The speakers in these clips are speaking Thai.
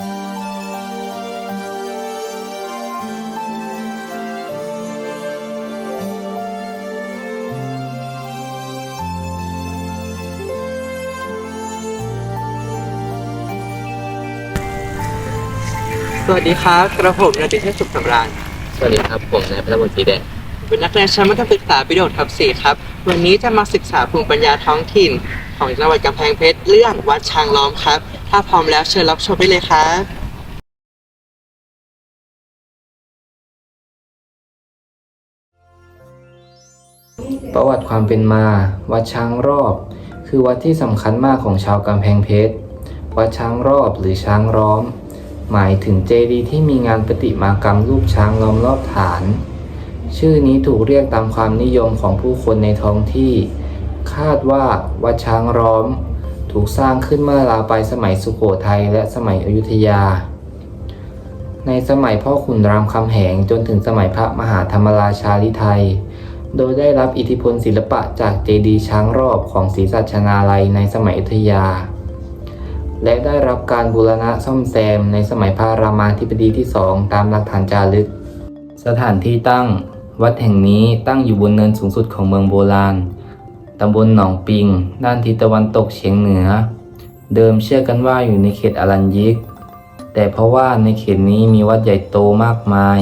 สวัสดีครับ กระผมนายติเทพสุขสำราญสวัสดีครับ ผมนายพระบุตรสีแดงเป็นนักเรียนชั้นมัธยมศึกษาปีโดดทับสี่ครับ วันนี้จะมาศึกษาภูมิปัญญาท้องถิ่น ของจังหวัดกำแพงเพชรเรื่องวัดช้างล้อมครับ ถ้าพร้อมแล้วเชิญรับชมได้เลยครับประวัติความเป็นมา วัดช้างรอบ คือวัดที่สำคัญมากของชาวกำแพงเพชร วัดช้างรอบหรือช้างล้อม หมายถึงเจดีย์ที่มีงานประติมากรรมรูปช้างล้อมรอบฐาน ชื่อนี้ถูกเรียกตามความนิยมของผู้คนในท้องที่ คาดว่าวัดช้างล้อม ถูกสร้างขึ้นเมื่อราวปลายสมัยสุโขทัยและสมัยอยุธยา ในสมัยพ่อขุนรามคำแหงจนถึงสมัยพระมหาธรรมราชาลิไทย โดยได้รับอิทธิพลศิลปะจากเจดีย์ช้างรอบของศรีสัชนาลัยในสมัยอยุธยา และได้รับการบูรณะซ่อมแซมในสมัยพระรามาธิบดีที่สองตามหลักฐานจารึก สถานที่ตั้ง วัดแห่งนี้ตั้งอยู่บนเนินสูงสุดของเมืองโบราณ ตำบลหนองปิง ด้านทิศตะวันตกเฉียงเหนือ เดิมเชื่อกันว่าอยู่ในเขตอรัญยิก แต่เพราะว่าในเขตนี้มีวัดใหญ่โตมากมาย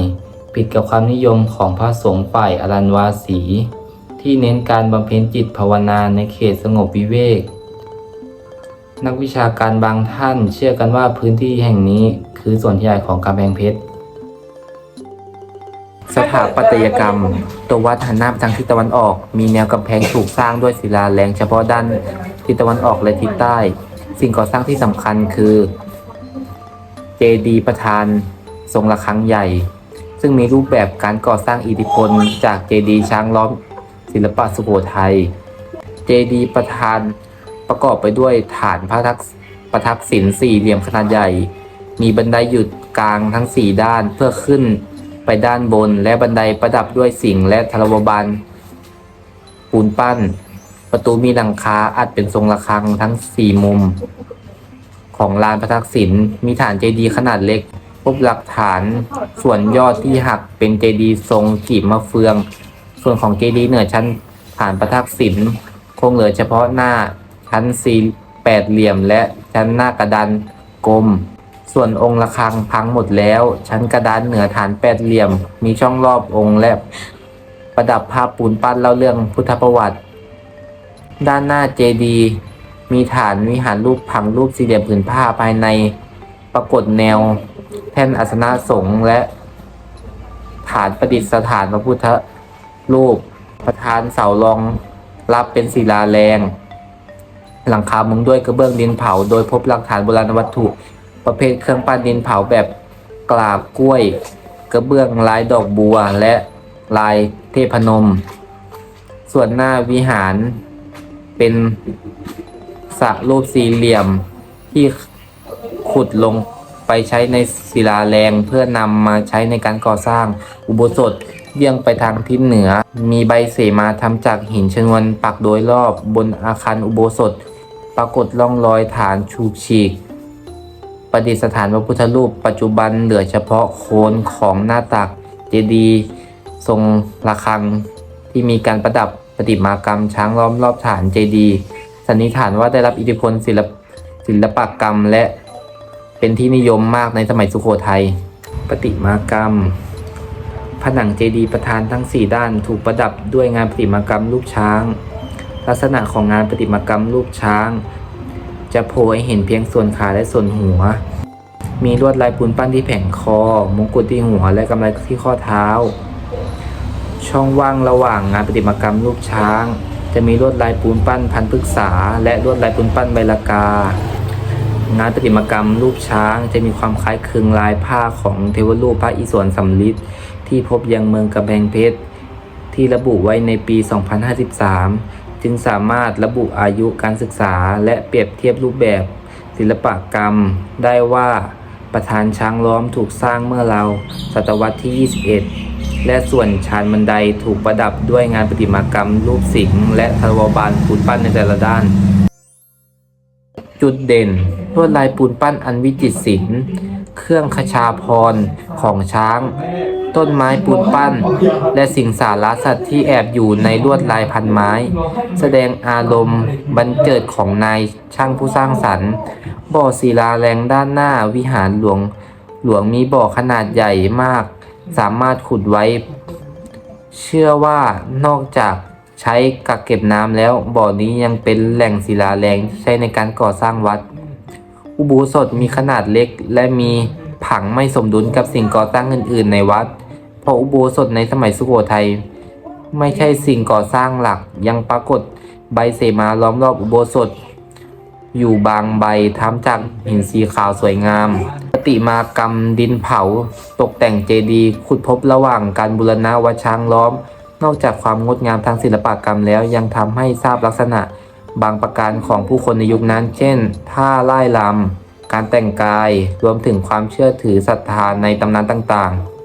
ผิดกับความนิยมของพระสงฆ์ฝ่ายอรัญวาสี ที่เน้นการบำเพ็ญจิตภาวนาในเขตสงบวิเวก นักวิชาการบางท่านเชื่อกันว่าพื้นที่แห่งนี้คือส่วนใหญ่ของกำแพงเพชร ถาปัตยกรรม ตัววัดหันหน้าไปทางทิศตะวันออก มีแนวกำแพงถูกสร้างด้วยศิลาแรงเฉพาะด้านทิศตะวันออกและทิศใต้ สิ่งก่อสร้างที่สำคัญคือ เจดีย์ประธานทรงระฆังใหญ่ ซึ่งมีรูปแบบการก่อสร้างอิทธิพล จากเจดีย์ช้างล้อม ศิลปะสุโขทัย เจดีย์ประธานประกอบไปด้วยฐานพระทักษประทักษิณสี่เหลี่ยมขนาดใหญ่ มีบันไดหยุดกลางทั้งสี่ด้านเพื่อขึ้น ไปด้านบนและบันไดประดับด้วยสิงและทรวบานปูนปั้น ประตูมีหลังคาอัดเป็นทรงระฆังทั้งสี่มุม ของลานพระทักษิณมีฐานเจดีย์ขนาดเล็ก พบหลักฐานส่วนยอดที่หักเป็นเจดีย์ทรงกีบมะเฟือง ส่วนของเจดีย์เหนือชั้นฐานพระทักษิณคงเหลือเฉพาะหน้าชั้นสี่แปดเหลี่ยมและชั้นหน้ากระดานกลม ส่วนองค์ระฆังพังหมดแล้ว ชั้นกระดานเหนือฐานแปดเหลี่ยม มีช่องรอบองค์และประดับภาพปูนปั้นเล่าเรื่องพุทธประวัติ ด้านหน้าเจดีย์มีฐานวิหารรูปผังรูปสี่เหลี่ยมผืนผ้าภายในปรากฏแนว แท่นอาสนะสงฆ์และฐานประดิษฐานพระพุทธรูปประธานเสารองรับเป็นศิลาแรง หลังคามุงด้วยกระเบื้องดินเผา โดยพบหลักฐานโบราณวัตถุ ประเภทเครื่องปั้นดินเผาแบบกราบกล้วย กระเบื้องลายดอกบัวและลายเทพนม ส่วนหน้าวิหารเป็นสระรูปสี่เหลี่ยมที่ขุดลงไปใช้ในศิลาแรงเพื่อนำมาใช้ในการก่อสร้างอุโบสถเบี่ยงไปทางทิศเหนือ มีใบเสมาทำจากหินชนวนปักโดยรอบบนอาคารอุโบสถ ปรากฏร่องรอยฐานฉูกฉีก ประดิษฐานพระพุทธรูปปัจจุบันเหลือเฉพาะโคนของหน้าตักเจดีย์ทรงระฆังที่มีการประดับประติมากรรมช้างล้อมรอบฐานเจดีย์สันนิษฐานว่าได้รับอิทธิพลศิลปศิลปกรรมและเป็นที่นิยมมากในสมัยสุโขทัยประติมากรรม ผนังเจดีย์ประธานทั้ง 4 ด้านถูกประดับด้วยงานประติมากรรมรูปช้าง ลักษณะของงานประติมากรรมรูปช้าง จะโผล่ให้เห็นเพียงส่วนขาและส่วนหัว มีลวดลายปูนปั้นที่แผงคอ มงกุฎที่หัวและกำไลที่ข้อเท้า ช่องว่างระหว่างงานประติมากรรมรูปช้าง จะมีลวดลายปูนปั้นพันพฤกษา และลวดลายปูนปั้นใบลากา งานประติมากรรมรูปช้างจะมีความคล้ายคลึงลายผ้าของเทวรูปพระอิศวรสำริดที่พบยังเมืองกำแพงเพชรที่ระบุไว้ในปี 2053 จึงสามารถระบุอายุการศึกษาและเปรียบเทียบรูปแบบศิลปกรรม ได้ว่าประธานช้างล้อมถูกสร้างเมื่อเราวศตวรรษที่ 21 และส่วนชานบันไดถูกประดับด้วยงานประติมากรรม รูปสิงห์และทรวบาลปูนปั้นในแต่ละด้าน จุดเด่นลวดลายปูนปั้นอันวิจิตรศิลป์เครื่องขชาพรของช้าง ต้นไม้ปูนปั้น และสิ่งสาระสัตว์ที่แอบอยู่ในลวดลายพันไม้ แสดงอารมณ์บันเจิดของนายช่างผู้สร้างสรรค์บ่อศิลาแรงด้านหน้าวิหารหลวงหลวงมีบ่อขนาดใหญ่มาก สามารถขุดไว้ เชื่อว่านอกจาก ใช้กักเก็บน้ำแล้วบ่อนี้ยังเป็นแหล่งศิลาแรงใช้ในการก่อสร้างวัด อุโบสถมีขนาดเล็ก และมีผังไม่สมดุลกับสิ่งก่อสร้างอื่น ๆ ในวัด เพราะอุโบสถในสมัยสุโขทัยไม่ใช่สิ่งก่อสร้างหลักยังปรากฏใบเสมาล้อมรอบอุโบสถ อยู่บางใบทำจากหินสีขาวสวยงามปฏิมากรรมดินเผา ตกแต่งเจดีย์ขุดพบระหว่างการบูรณะวัดช้างล้อม นอกจากความงดงามทางศิลปกรรมแล้วยังทำให้ทราบลักษณะบางประการของผู้คนในยุคนั้น เช่นท่าไล่ลำการแต่งกาย รวมถึงความเชื่อถือศรัทธาในตำนานต่างๆ